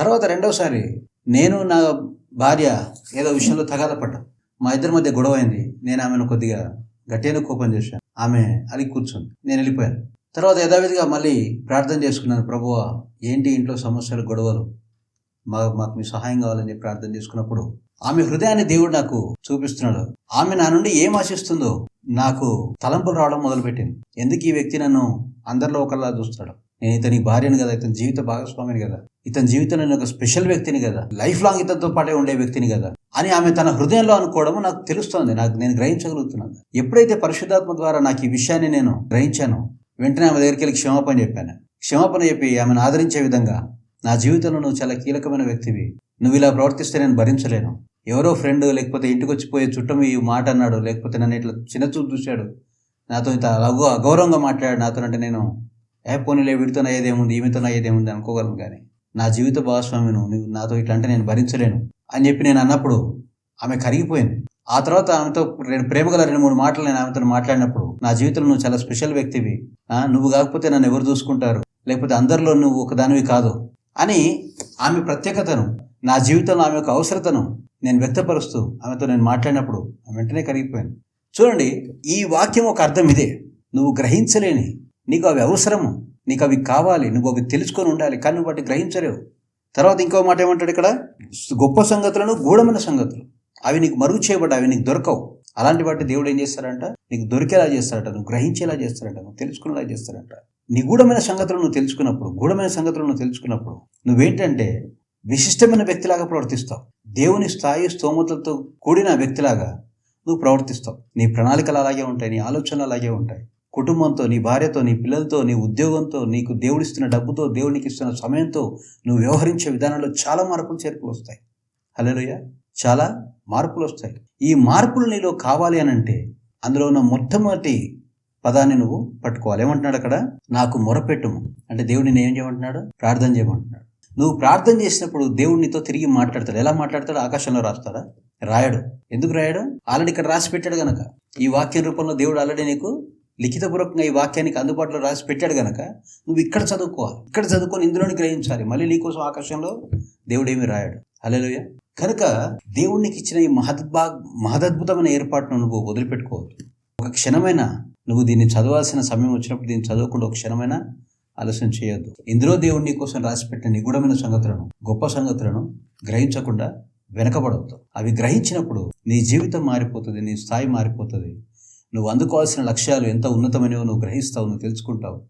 తర్వాత రెండవసారి నేను నా భార్య ఏదో విషయంలో తగాద పడ్డాం మా ఇద్దరి మధ్య గొడవ అయింది. నేను ఆమెను కొద్దిగా గట్టిన కోపం చేశాను. ఆమె అలిగి కూర్చుంది. నేను వెళ్ళిపోయాను. తర్వాత యథావిధిగా మళ్ళీ ప్రార్థన చేసుకున్నాను. ప్రభువ ఏంటి ఇంట్లో సమస్యలు గొడవలు? మా మాకు మీ సహాయం కావాలని ప్రార్థన చేసుకున్నప్పుడు ఆమె హృదయాన్ని దేవుడు నాకు చూపిస్తున్నాడు. ఆమె నా నుండి ఏం ఆశిస్తుందో నాకు తలంపులు రావడం మొదలుపెట్టింది. ఎందుకు ఈ వ్యక్తి నన్ను అందరిలో ఒకలా చూస్తాడు? నేను ఇతని భార్యను కదా ఇతని జీవిత భాగస్వామిని కదా. ఇతని జీవితంలో నేను ఒక స్పెషల్ వ్యక్తిని కదా లైఫ్ లాంగ్ ఇతనితో పాటే ఉండే వ్యక్తిని కదా అని ఆమె తన హృదయంలో అనుకోవడం నాకు తెలుస్తోంది నాకు నేను గ్రహించగలుగుతున్నాను. ఎప్పుడైతే పరిశుద్ధాత్మ ద్వారా నాకు ఈ విషయాన్ని నేను గ్రహించానో వెంటనే ఆమె దగ్గరికి వెళ్ళి క్షమాపణ చెప్పాను. క్షమాపణ చెప్పి ఆమెను ఆదరించే విధంగా నా జీవితంలో నువ్వు చాలా కీలకమైన వ్యక్తివి నువ్వు ఇలా ప్రవర్తిస్తే నేను భరించలేను. ఎవరో ఫ్రెండ్ లేకపోతే ఇంటికి వచ్చిపోయే చుట్టం ఈ మాట అన్నాడు లేకపోతే నన్ను ఇట్లా చిన్న చూపు చూశాడు నాతో ఇంత అగౌరవంగా మాట్లాడాడు నాతో అంటే నేను ఏ పోనీలే వీడితో అయ్యేదేముంది ఈమెతో అయ్యేదేముంది అనుకోగలను కానీ. నా జీవిత భాగస్వామిను నువ్వు నాతో ఇట్లా అంటే నేను భరించలేను అని చెప్పి నేను అన్నప్పుడు ఆమె కరిగిపోయింది. ఆ తర్వాత ఆమెతో రెండు ప్రేమ గల రెండు మూడు మాటలు నేను ఆమెతో మాట్లాడినప్పుడు నా జీవితంలో నువ్వు చాలా స్పెషల్ వ్యక్తివి. నువ్వు కాకపోతే నన్ను ఎవరు చూసుకుంటారు? లేకపోతే అందరిలో నువ్వు ఒకదానివి కాదు అని ఆమె ప్రత్యేకతను నా జీవితంలో ఆమె యొక్క అవసరతను నేను వ్యక్తపరుస్తూ ఆమెతో నేను మాట్లాడినప్పుడు ఆమె వెంటనే కరిగిపోయాను చూడండి ఈ వాక్యం ఒక అర్థం ఇదే. నువ్వు గ్రహించలేని నీకు అవి అవసరము. నీకు అవి కావాలి నువ్వు అవి తెలుసుకొని ఉండాలి కానీ నువ్వు వాటిని గ్రహించలేవు. తర్వాత ఇంకో మాట ఏమంటాడు ఇక్కడ? గొప్ప సంగతులను గూఢమైన సంగతులు. అవి నీకు మరుగు చేయబడ్డా అవి నీకు దొరకవు. అలాంటి వాటి దేవుడు ఏం చేస్తారంట నీకు దొరికేలా చేస్తారంట నువ్వు గ్రహించేలా చేస్తాడంట నువ్వు తెలుసుకునేలా చేస్తారంట నిగూఢమైన సంగతులను నువ్వు తెలుసుకున్నప్పుడు గూఢమైన సంగతులను నువ్వు తెలుసుకున్నప్పుడు నువ్వేంటంటే విశిష్టమైన వ్యక్తిలాగా ప్రవర్తిస్తావు. దేవుని స్థాయి స్తోమతలతో కూడిన వ్యక్తిలాగా నువ్వు ప్రవర్తిస్తావు. నీ ప్రణాళికలు అలాగే ఉంటాయి నీ ఆలోచనలు అలాగే ఉంటాయి. కుటుంబంతో నీ భార్యతో నీ పిల్లలతో నీ ఉద్యోగంతో నీకు దేవుడిస్తున్న డబ్బుతో దేవునికి ఇస్తున్న సమయంతో నువ్వు వ్యవహరించే విధానంలో చాలా మార్పులు చేర్పులు వస్తాయి. హలోయ చాలా మార్పులు వస్తాయి. ఈ మార్పులు నీలో కావాలి అని అంటే అందులో ఉన్న మొట్టమొదటి పదాన్ని నువ్వు పట్టుకోవాలి. ఏమంటున్నాడు అక్కడ? నాకు మొరపెట్టుము. అంటే దేవుడు నేను ఏం చేయమంటున్నాడు? ప్రార్థన చేయమంటున్నాడు. నువ్వు ప్రార్థన చేసినప్పుడు దేవుడినితో తిరిగి మాట్లాడతాడు. ఎలా మాట్లాడతాడు? ఆకాశంలో రాస్తాడా? రాయడు. ఎందుకు రాయడు? ఆల్రెడీ ఇక్కడ రాసి పెట్టాడు గనక. ఈ వాక్యం రూపంలో దేవుడు ఆల్రెడీ నీకు లిఖితపూర్వకంగా ఈ వాక్యానికి అందుబాటులో రాసి పెట్టాడు కనుక నువ్వు ఇక్కడ చదువుకోవాలి. ఇక్కడ చదువుకొని ఇందులోని గ్రహించాలి. మళ్ళీ నీకోసం ఆకాశంలో దేవుడేమి రాయాడు. రాయడు హలోయ కనుక దేవుడికి ఇచ్చిన ఈ మహద్భా మహదద్భుతమైన ఏర్పాటును నువ్వు వదిలిపెట్టుకోవద్దు. ఒక క్షణమైనా నువ్వు దీన్ని చదవాల్సిన సమయం వచ్చినప్పుడు దీన్ని చదవకుండా ఒక క్షణమైనా ఆలస్యం చేయొద్దు. ఇందులో దేవుడు నీ కోసం రాసిపెట్టిన నిగూఢమైన సంగతులను గొప్ప సంగతులను గ్రహించకుండా వెనకబడవద్దు అవి గ్రహించినప్పుడు నీ జీవితం మారిపోతుంది నీ స్థాయి మారిపోతుంది. నువ్వు అందుకోవాల్సిన లక్ష్యాలు ఎంత ఉన్నతమైనవో నువ్వు గ్రహిస్తావు నువ్వు తెలుసుకుంటావు.